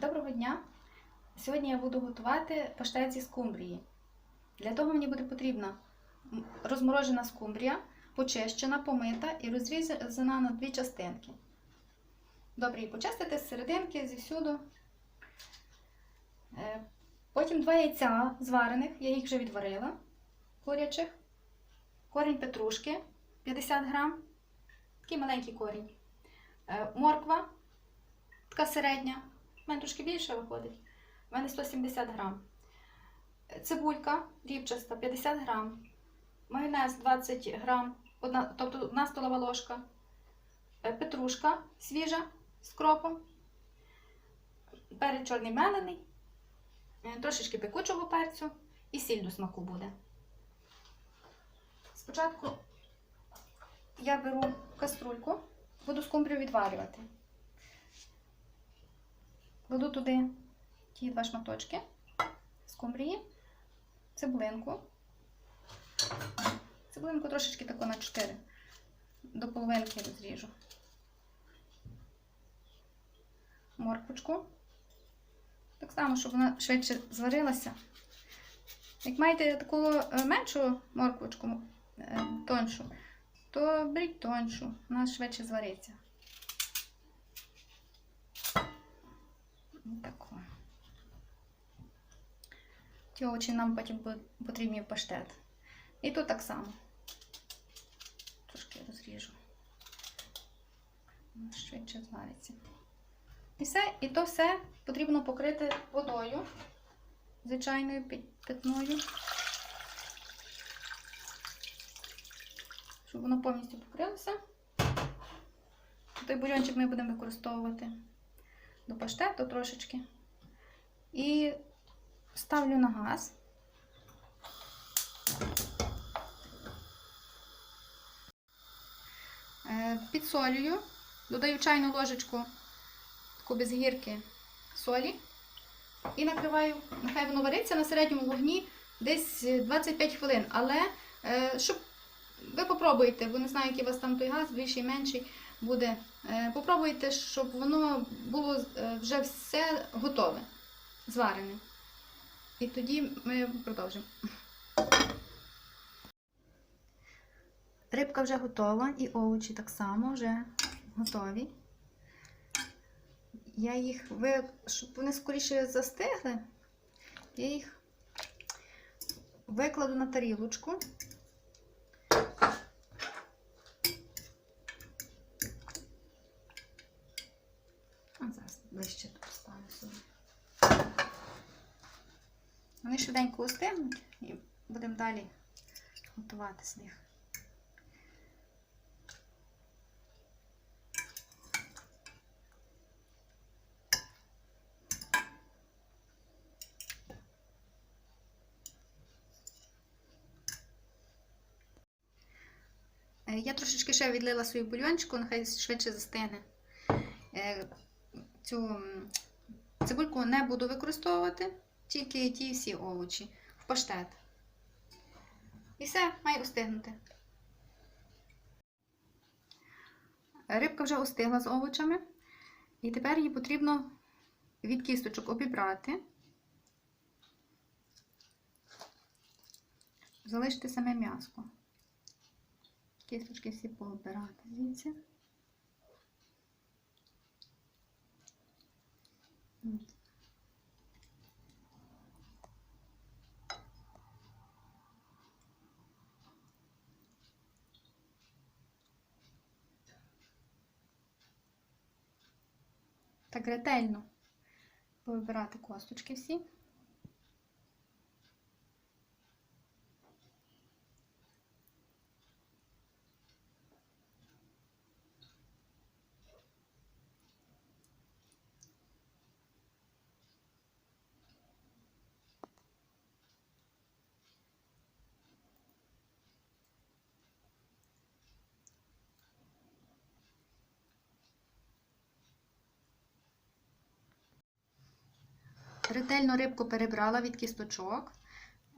Доброго дня! Сьогодні я буду готувати паштет зі скумбрії. Для того мені буде потрібна розморожена скумбрія, почищена, помита і розрізана на дві частинки. Добре, її почистити з серединки, зівсюду. Е, Потім два яйця зварених, я їх вже відварила, курячих, корінь петрушки 50 грам, такий маленький корінь, Е, морква, така середня. У мене трошки більше виходить. У мене 170 грам. Цибулька рівчаста 50 грам. Майонез 20 грам, одна, тобто одна столова ложка. Е, Петрушка свіжа з кропом. Перець чорний мелений. е, Трошечки пекучого перцю і сіль до смаку буде. Спочатку я беру каструльку, буду скумбрію відварювати. Кладу туди ті два шматочки скумбрії, цибулинку. Цибулинку трошечки таку на 4. До половинки розріжу. Морквочку. Так само, щоб вона швидше зварилася. Як маєте таку е, меншу морквочку, е, тоншу, то беріть тоншу, вона швидше звариться. Тако. Ті овочі нам потім потрібні паштет. І тут так само. Трошки розріжу. Швидше звариться. І все, і то все потрібно покрити водою, звичайною питною, щоб воно повністю покрилося. Той бульончик ми будемо використовувати до паштету трошечки. І ставлю на газ. Е, Підсолюю, додаю чайну ложечку таку без гірки солі і накриваю, нехай воно вариться на середньому вогні десь 25 хвилин. Але е, щоб ви попробуйте, бо не знаю, який у вас там той газ, більший, менший буде. Е, Попробуйте, щоб воно було е, вже все готове, зварене. І тоді ми продовжимо. Рибка вже готова, і овочі так само вже готові. Я їх, щоб вони скоріше застигли, я їх викладу на тарілочку. А зараз ближче тут ставлю собі. Вони швиденько остигнуть і будемо далі готувати з них. Е, Я трошечки ще відлила свою бульончику, нехай швидше застигне. Е, Цю цибульку не буду використовувати, тільки ті всі овочі в паштет. І все, має остигнути. Рибка вже остигла з овочами, і тепер її потрібно від кісточок обібрати, залишити саме м'яско. Кісточки всі пообирати звідси. Так ретельно повибирати косточки всі. Ретельно рибку перебрала від кісточок.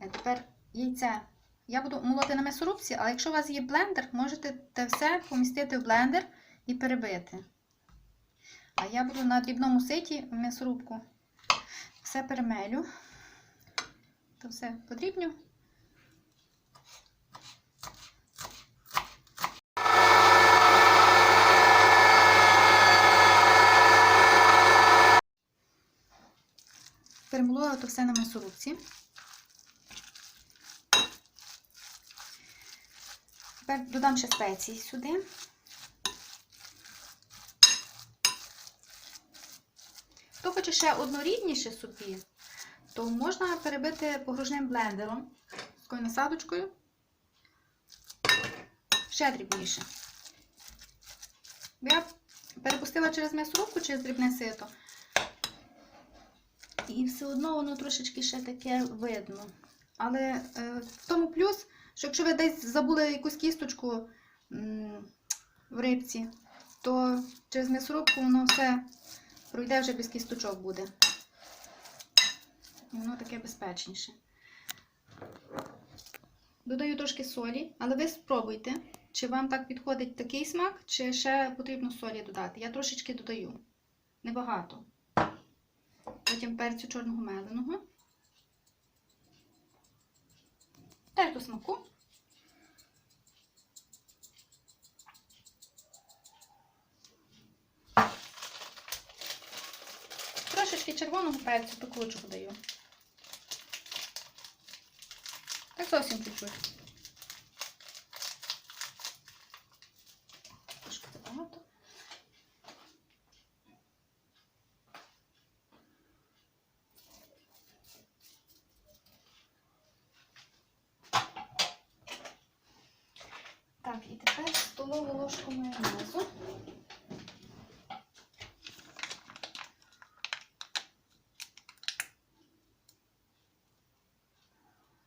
Е, Тепер яйце. Я буду молоти на м'ясорубці, але якщо у вас є блендер, можете те все помістити в блендер і перебити. А я буду на дрібному ситі в м'ясорубку все перемелю. То все подрібню. Перемолола то все на м'ясорубці. Тепер додам ще спеції сюди. Хто хоче ще однорідніше собі, то можна перебити погружним блендером з такою насадочкою. Ще дрібніше. Я перепустила через м'ясорубку, через дрібне сито. І все одно воно трошечки ще таке видно. Але е, в тому плюс, що якщо ви десь забули якусь кісточку м, в рибці, то через м'ясорубку воно все пройде вже без кісточок буде. Воно таке безпечніше. Додаю трошки солі, але ви спробуйте, чи вам так підходить такий смак, чи ще потрібно солі додати. Я трошечки додаю. Небагато. Потім перцю чорного меленого. Теж до смаку. Трошечки червоного перцю пекучого даю. Так зовсім чуть-чуть. Трошки забагато. Так, і тепер столову ложку майонезу.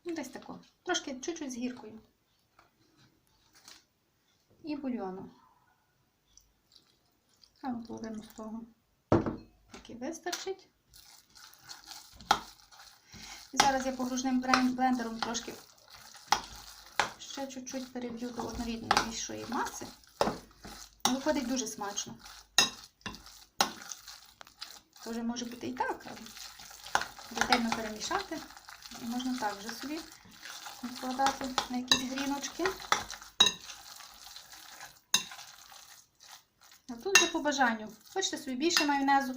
Ну, десь тако. Трошки чуть-чуть з гіркою. І бульйону. Саме половину з того. Таки вистачить. І зараз я погружним блендером трошки ще чуть-чуть переб'ю до однорідної маси. Виходить дуже смачно. Вже може бути і так, але ретельно перемішати. І можна так вже собі викладати на якісь гріночки. А тут вже по бажанню. Хочете собі більше майонезу,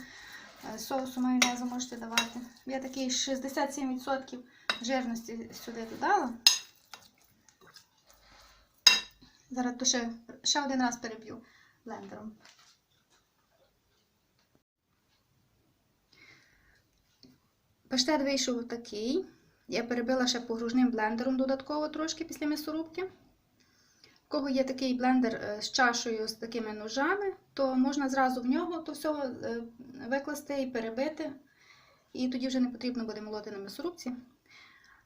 е, соусу майонезу можете давати. Я такий 67% жирності сюди додала. Зараз то ще, ще один раз переб'ю блендером. Паштет вийшов такий. Я перебила ще погружним блендером додатково трошки після м'ясорубки. У кого є такий блендер е, з чашею з такими ножами, то можна зразу в нього то все викласти і перебити. І тоді вже не потрібно буде молоти на м'ясорубці.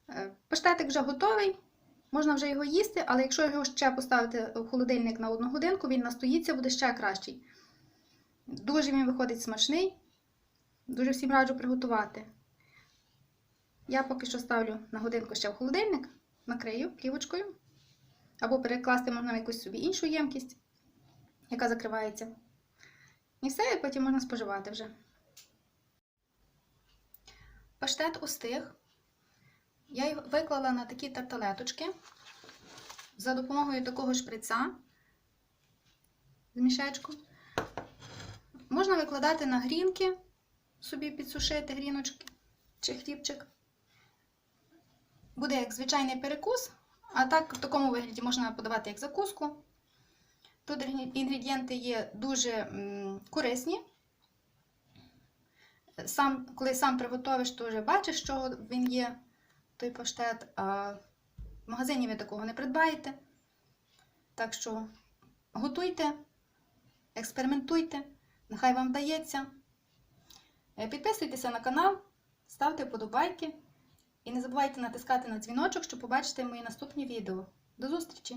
Е, Паштетик вже готовий. Можна вже його їсти, але якщо його ще поставити в холодильник на одну годинку, він настоїться, буде ще кращий. Дуже він виходить смачний. Дуже всім раджу приготувати. Я поки що ставлю на годинку ще в холодильник, накрию плівочкою. Або перекласти можна в якусь собі іншу ємкість, яка закривається. І все, і потім можна споживати вже. Паштет устиг. Я його виклала на такі тарталеточки за допомогою такого шприца з мішечку. Можна викладати на грінки, собі підсушити гріночки чи хлібчик. Буде як звичайний перекус, а так в такому вигляді можна подавати як закуску. Тут інгредієнти є дуже корисні. Сам, коли сам приготовиш, то вже бачиш, що він є, той паштет. А в магазині ви такого не придбаєте. Так що готуйте, експериментуйте, нехай вам вдається. Е, Підписуйтеся на канал, ставте вподобайки. І не забувайте натискати на дзвіночок, щоб побачити мої наступні відео. До зустрічі!